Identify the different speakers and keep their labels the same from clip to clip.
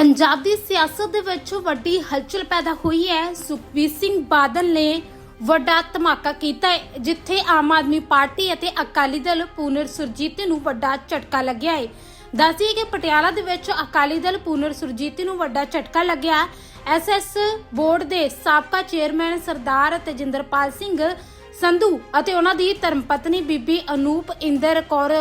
Speaker 1: ਪੰਜਾਬ ਦੀ ਸਿਆਸਤ ਦੇ ਵਿੱਚ ਵੱਡੀ ਹਲਚਲ ਪੈਦਾ ਹੋਈ ਹੈ। ਸੁਖਬੀਰ ਸਿੰਘ ਬਾਦਲ ਨੇ ਵੱਡਾ ਧਮਾਕਾ ਕੀਤਾ ਹੈ, ਜਿੱਥੇ ਆਮ ਆਦਮੀ ਪਾਰਟੀ ਅਤੇ ਅਕਾਲੀ ਦਲ ਪੂਨਰ ਸੁਰਜੀਤ ਨੂੰ ਵੱਡਾ ਝਟਕਾ ਲੱਗਿਆ ਹੈ। ਦੱਸੀਏ ਕਿ ਪਟਿਆਲਾ ਦੇ ਵਿੱਚ ਅਕਾਲੀ ਦਲ ਪੂਨਰ ਸੁਰਜੀਤ ਨੂੰ ਵੱਡਾ ਝਟਕਾ ਲੱਗਿਆ। ਐਸਐਸ ਬੋਰਡ ਦੇ ਸਾਬਕਾ ਚੇਅਰਮੈਨ ਸਰਦਾਰ ਤੇਜਿੰਦਰਪਾਲ ਸਿੰਘ ਸੰਧੂ ਅਤੇ ਉਹਨਾਂ ਦੀ ਧਰਮਪਤਨੀ ਬੀਬੀ ਅਨੂਪ ਇੰਦਰ ਕੌਰ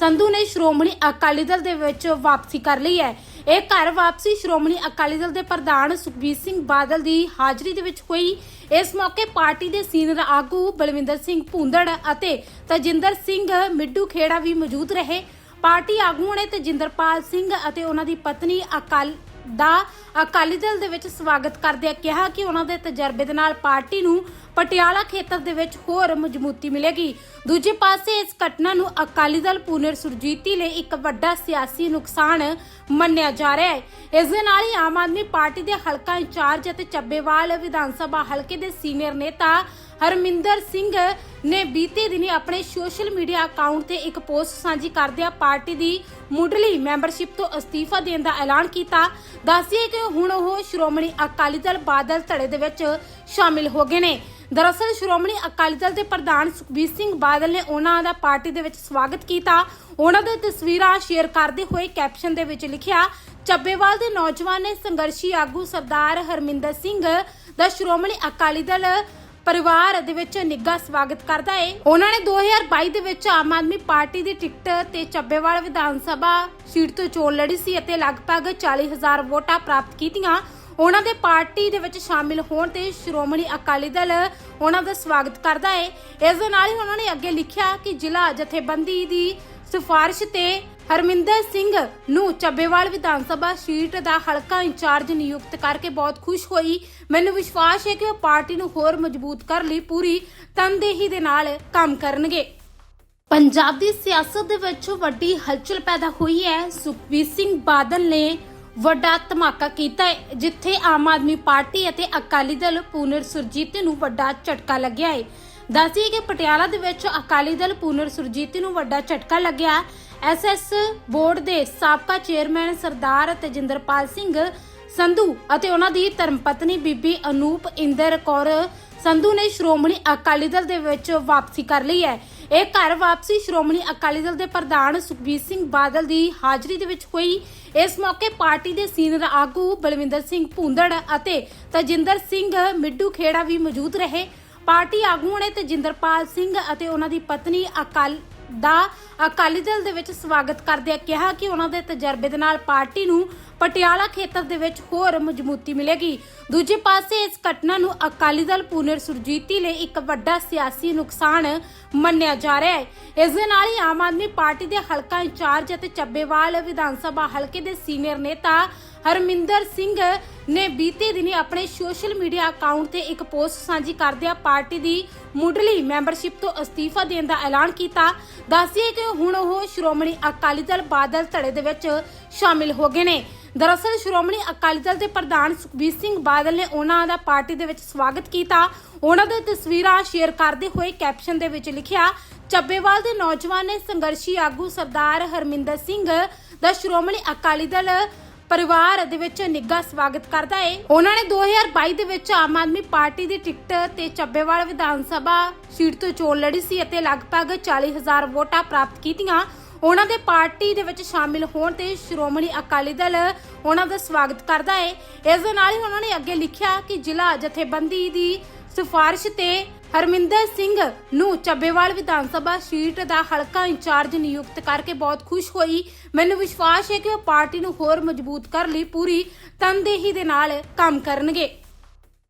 Speaker 1: ਸੰਧੂ ਨੇ ਸ਼੍ਰੋਮਣੀ ਅਕਾਲੀ ਦਲ ਦੇ ਵਿੱਚ ਵਾਪਸੀ ਕਰ ਲਈ ਹੈ। ਇਹ ਘਰ ਵਾਪਸੀ ਸ਼੍ਰੋਮਣੀ ਅਕਾਲੀ ਦਲ ਦੇ ਪ੍ਰਧਾਨ ਸੁਖਬੀਰ ਸਿੰਘ ਬਾਦਲ ਦੀ ਹਾਜ਼ਰੀ ਦੇ ਵਿੱਚ ਹੋਈ। ਇਸ ਮੌਕੇ ਪਾਰਟੀ ਦੇ ਸੀਨੀਅਰ ਆਗੂ ਬਲਵਿੰਦਰ ਸਿੰਘ ਭੁੰਦੜ ਅਤੇ ਤਜਿੰਦਰ ਸਿੰਘ ਮਿੱਡੂ ਖੇੜਾ ਵੀ ਮੌਜੂਦ ਰਹੇ। ਪਾਰਟੀ ਆਗੂਆਂ ਨੇ ਤਜਿੰਦਰਪਾਲ ਸਿੰਘ ਅਤੇ ਉਹਨਾਂ ਦੀ ਪਤਨੀ ਅਕਾਲ ਦਾ ਅਕਾਲੀ ਦਲ ਦੇ ਵਿੱਚ ਸਵਾਗਤ ਕਰਦਿਆਂ ਕਿਹਾ ਕਿ ਉਹਨਾਂ ਦੇ ਤਜਰਬੇ ਦੇ ਨਾਲ ਪਾਰਟੀ ਨੂੰ ਪਟਿਆਲਾ ਖੇਤਰ ਦੇ ਵਿੱਚ ਹੋਰ ਮਜ਼ਬੂਤੀ ਮਿਲੇਗੀ। ਦੂਜੇ ਪਾਸੇ ਇਸ ਘਟਨਾ ਨੂੰ ਅਕਾਲੀ ਦਲ ਪੂਨਰ ਸੁਰਜੀਤੀ ਲਈ ਇੱਕ ਵੱਡਾ ਸਿਆਸੀ ਨੁਕਸਾਨ ਮੰਨਿਆ ਜਾ ਰਿਹਾ ਹੈ। ਇਸ ਦੇ ਨਾਲ ਹੀ ਆਮ ਆਦਮੀ ਪਾਰਟੀ ਦੇ ਹਲਕਾ ਇੰਚਾਰਜ ਅਤੇ ਚੱਬੇਵਾਲ ਵਿਧਾਨ ਸਭਾ ਹਲਕੇ ਦੇ ਸੀਨੀਅਰ ਨੇਤਾ ਹਰਮਿੰਦਰ ਸਿੰਘ ਨੇ ਬੀਤੇ ਦਿਨੀ ਆਪਣੇ ਸੋਸ਼ਲ ਮੀਡੀਆ ਅਕਾਊਂਟ ਤੇ ਇੱਕ ਪੋਸਟ ਸਾਂਝੀ ਕਰਦਿਆਂ ਪਾਰਟੀ ਦੀ ਮੁੱਢਲੀ ਮੈਂਬਰਸ਼ਿਪ ਤੋਂ ਅਸਤੀਫਾ ਦੇਣ ਦਾ ਐਲਾਨ ਕੀਤਾ। ਦੱਸਿਆ ਕਿ ਹੁਣ ਉਹ ਸ਼੍ਰੋਮਣੀ ਅਕਾਲੀ ਦਲ ਬਾਦਲ ਧੜੇ ਦੇ ਵਿੱਚ ਸ਼ਾਮਿਲ ਹੋ ਗਏ ਨੇ। ਦਰਅਸਲ, ਸ਼੍ਰੋਮਣੀ ਅਕਾਲੀ ਦਲ ਦੇ ਪ੍ਰਧਾਨ ਸੁਖਬੀਰ ਸਿੰਘ ਬਾਦਲ ਨੇ ਉਹਨਾਂ ਦਾ ਪਾਰਟੀ ਦੇ ਵਿੱਚ ਸਵਾਗਤ ਕੀਤਾ। ਉਹਨਾਂ ਦੇ ਤਸਵੀਰਾਂ ਸ਼ੇਅਰ ਕਰਦੇ ਹੋਏ ਕੈਪਸ਼ਨ ਦੇ ਵਿੱਚ ਲਿਖਿਆ, ਚੱਬੇਵਾਲ ਦੇ ਨੌਜਵਾਨ ਨੇ ਸੰਘਰਸ਼ੀ ਆਗੂ ਸਰਦਾਰ ਹਰਮਿੰਦਰ ਸਿੰਘ ਦਾ ਸ਼੍ਰੋਮਣੀ ਅਕਾਲੀ ਦਲ ਪਰਿਵਾਰ ਦੇ ਵਿੱਚ ਨਿੱਘਾ ਸਵਾਗਤ ਕਰਦਾ ਏ। ਉਹਨਾਂ ਨੇ 2022 ਦੇ ਵਿੱਚ ਆਮ ਆਦਮੀ ਪਾਰਟੀ ਦੀ ਟਿਕਟ ਤੇ ਚੱਬੇਵਾਲ ਵਿਧਾਨ ਸਭਾ ਸੀਟ ਤੋਂ ਚੋਣ ਲੜੀ ਸੀ ਅਤੇ ਲਗਭਗ 40000 ਵੋਟਾਂ ਪ੍ਰਾਪਤ ਕੀਤੀਆਂ। ਉਹਨਾਂ ਦੇ ਪਾਰਟੀ ਦੇ ਵਿੱਚ ਸ਼ਾਮਿਲ ਹੋਣ ਤੇ ਸ਼੍ਰੋਮਣੀ ਅਕਾਲੀ ਦਲ ਉਹਨਾਂ ਦਾ ਸਵਾਗਤ ਕਰਦਾ ਹੈ। ਇਸ ਦੇ ਨਾਲ ਹੀ ਉਹਨਾਂ ਨੇ ਅੱਗੇ ਲਿਖਿਆ ਕਿ ਜ਼ਿਲ੍ਹਾ ਜਥੇਬੰਦੀ ਦੀ ਸਿਫਾਰਿਸ਼ ਤੇ ਹਰਮਿੰਦਰ ਸਿੰਘ ਨੂੰ ਚੱਬੇਵਾਲ ਵਿਧਾਨ ਸਭਾ ਸੀਟ ਦਾ ਹਲਕਾ ਇੰਚਾਰਜ ਨਿਯੁਕਤ ਕਰਕੇ ਬਹੁਤ ਖੁਸ਼ ਹੋਈ। ਮੈਨੂੰ ਵਿਸ਼ਵਾਸ ਹੈ ਕਿ ਉਹ ਪਾਰਟੀ ਨੂੰ ਹੋਰ ਮਜ਼ਬੂਤ ਕਰਨ ਲਈ, ਪੂਰੀ ਤਨਦੇਹੀ ਦੇ ਨਾਲ ਕੰਮ ਕਰਨਗੇ। ਪੰਜਾਬ ਦੀ ਸਿਆਸਤ ਦੇ ਵਿੱਚ ਵੱਡੀ ਹਲਚਲ ਪੈਦਾ ਹੋਈ ਹੈ। ਸੁਖਬੀਰ ਸਿੰਘ ਬਾਦਲ ਨੇ ਵੱਡਾ ਧਮਾਕਾ ਕੀਤਾ ਹੈ, ਜਿੱਥੇ ਆਮ ਆਦਮੀ ਪਾਰਟੀ ਅਤੇ ਅਕਾਲੀ ਦਲ ਪੂਨਰ ਸੁਰਜੀਤ ਨੂੰ ਵੱਡਾ ਝਟਕਾ ਲੱਗਿਆ ਹੈ। ਦੱਸੀਏ ਕਿ ਪਟਿਆਲਾ ਦੇ ਵਿੱਚ ਅਕਾਲੀ ਦਲ ਪੂਨਰ ਸੁਰਜੀਤ ਨੂੰ ਵੱਡਾ ਝਟਕਾ ਲੱਗਿਆ। ਐਸਐਸ ਬੋਰਡ ਦੇ ਸਾਬਕਾ ਚੇਅਰਮੈਨ ਸਰਦਾਰ ਤੇਜਿੰਦਰਪਾਲ ਸਿੰਘ ਸੰਧੂ ਅਤੇ ਉਹਨਾਂ ਦੀ ਧਰਮਪਤਨੀ ਬੀਬੀ ਅਨੂਪ ਇੰਦਰ ਕੌਰ ਸੰਧੂ ਨੇ ਸ਼੍ਰੋਮਣੀ ਅਕਾਲੀ ਦਲ ਦੇ ਵਿੱਚ ਵਾਪਸੀ ਕਰ ਲਈ ਹੈ। ਇਹ ਘਰ ਵਾਪਸੀ ਸ਼੍ਰੋਮਣੀ ਅਕਾਲੀ ਦਲ ਦੇ ਪ੍ਰਧਾਨ ਸੁਖਬੀਰ ਸਿੰਘ ਬਾਦਲ ਦੀ ਹਾਜ਼ਰੀ ਦੇ ਵਿੱਚ ਹੋਈ। ਇਸ ਮੌਕੇ ਪਾਰਟੀ ਦੇ ਸੀਨੀਅਰ ਆਗੂ ਬਲਵਿੰਦਰ ਸਿੰਘ ਭੁੰਦੜ ਅਤੇ ਤਜਿੰਦਰ ਸਿੰਘ ਮਿੱਡੂ ਖੇੜਾ ਵੀ ਮੌਜੂਦ ਰਹੇ। ਪਾਰਟੀ ਆਗੂਆਂ ਨੇ ਤਜਿੰਦਰਪਾਲ ਸਿੰਘ ਅਤੇ ਉਹਨਾਂ ਦੀ ਪਤਨੀ ਅਕਾਲ ਦਾ ਅਕਾਲੀ ਦਲ ਦੇ ਵਿੱਚ ਸਵਾਗਤ ਕਰਦਿਆਂ ਕਿਹਾ ਕਿ ਉਹਨਾਂ ਦੇ ਤਜਰਬੇ ਦੇ ਨਾਲ ਪਾਰਟੀ ਨੂੰ ਪਟਿਆਲਾ ਖੇਤਰ ਦੇ ਵਿੱਚ ਹੋਰ ਮਜ਼ਬੂਤੀ ਮਿਲੇਗੀ। ਦੂਜੇ ਪਾਸੇ ਇਸ ਘਟਨਾ ਨੂੰ ਅਕਾਲੀ ਦਲ ਪੂਨਰ ਸੁਰਜੀਤੀ ਲਈ ਇੱਕ ਵੱਡਾ ਸਿਆਸੀ ਨੁਕਸਾਨ ਮੰਨਿਆ ਜਾ ਰਿਹਾ ਹੈ। ਇਸ ਦੇ ਨਾਲ ਹੀ ਆਮ ਆਦਮੀ ਪਾਰਟੀ ਦੇ ਹਲਕਾ ਇੰਚਾਰਜ ਅਤੇ ਚੱਬੇਵਾਲ ਵਿਧਾਨ ਸਭਾ ਹਲਕੇ ਦੇ ਸੀਨੀਅਰ ਨੇਤਾ ਹਰਮਿੰਦਰ ਸਿੰਘ ਨੇ ਬੀਤੇ ਦਿਨੀ ਆਪਣੇ ਸੋਸ਼ਲ ਮੀਡੀਆ ਅਕਾਊਂਟ ਤੇ ਇੱਕ ਪੋਸਟ ਸਾਂਝੀ ਕਰਦਿਆਂ ਪਾਰਟੀ ਦੀ ਮੁੱਢਲੀ ਮੈਂਬਰਸ਼ਿਪ ਤੋਂ ਅਸਤੀਫਾ ਦੇਣ ਦਾ ਐਲਾਨ ਕੀਤਾ। ਦੱਸਿਆ ਕਿ ਹੁਣ ਉਹ ਸ਼੍ਰੋਮਣੀ ਅਕਾਲੀ ਦਲ ਬਾਦਲ ਧੜੇ ਦੇ ਵਿੱਚ ਸ਼ਾਮਿਲ ਹੋ ਗਏ ਨੇ। ਦਰਅਸਲ ਸ਼੍ਰੋਮਣੀ ਅਕਾਲੀ ਦਲ ਦੇ ਪ੍ਰਧਾਨ ਸੁਖਬੀਰ ਸਿੰਘ ਬਾਦਲ ਨੇ ਉਹਨਾਂ ਦਾ ਪਾਰਟੀ ਦੇ ਵਿੱਚ ਸਵਾਗਤ ਕੀਤਾ। ਉਹਨਾਂ ਦੇ ਤਸਵੀਰਾਂ ਸ਼ੇਅਰ ਕਰਦੇ ਹੋਏ ਕੈਪਸ਼ਨ ਦੇ ਵਿੱਚ ਲਿਖਿਆ, ਚੱਬੇਵਾਲ ਦੇ ਨੌਜਵਾਨ ਨੇ ਸੰਘਰਸ਼ੀ ਆਗੂ ਸਰਦਾਰ ਹਰਮਿੰਦਰ ਸਿੰਘ ਦਾ ਸ਼੍ਰੋਮਣੀ ਅਕਾਲੀ ਦਲ ਪਰਿਵਾਰ ਦੇ ਵਿੱਚ ਨਿੱਘਾ ਸਵਾਗਤ ਕਰਦਾ ਹੈ ਉਹਨਾਂ ਨੇ 2022 ਦੇ ਵਿੱਚ ਆਮ ਆਦਮੀ ਪਾਰਟੀ ਦੀ ਟਿਕਟ ਤੇ ਚੱਬੇਵਾਲ ਵਿਧਾਨ ਸਭਾ ਸੀਟ ਤੋਂ ਚੋਣ ਲੜੀ ਸੀ ਅਤੇ ਲਗਭਗ 40000 ਵੋਟਾਂ ਪ੍ਰਾਪਤ ਕੀਤੀਆਂ। ਉਹਨਾਂ ਦੇ ਪਾਰਟੀ ਦੇ ਵਿੱਚ ਸ਼ਾਮਿਲ ਹੋਣ ਤੇ ਸ਼੍ਰੋਮਣੀ ਅਕਾਲੀ ਦਲ ਉਹਨਾਂ ਦਾ ਸਵਾਗਤ ਕਰਦਾ ਹੈ ਇਸ ਦੇ ਨਾਲ ਹੀ ਉਹਨਾਂ ਨੇ ਅੱਗੇ ਲਿਖਿਆ ਕਿ ਜ਼ਿਲ੍ਹਾ ਜਥੇਬੰਦੀ ਦੀ ਸਿਫਾਰਿਸ਼ ਤੇ ਹਰਮਿੰਦਰ ਸਿੰਘ ਨੂੰ ਚੱਬੇਵਾਲ ਵਿਧਾਨ ਸਭਾ ਸੀਟ ਦਾ ਹਲਕਾ ਇੰਚਾਰਜ ਨਿਯੁਕਤ ਕਰਕੇ ਬਹੁਤ ਖੁਸ਼ ਹੋਈ। ਮੈਨੂੰ ਵਿਸ਼ਵਾਸ ਹੈ ਕਿ ਉਹ ਪਾਰਟੀ ਨੂੰ ਹੋਰ ਮਜ਼ਬੂਤ ਕਰਨ ਲਈ ਪੂਰੀ ਤਨਦੇਹੀ ਦੇ ਨਾਲ ਕੰਮ ਕਰਨਗੇ।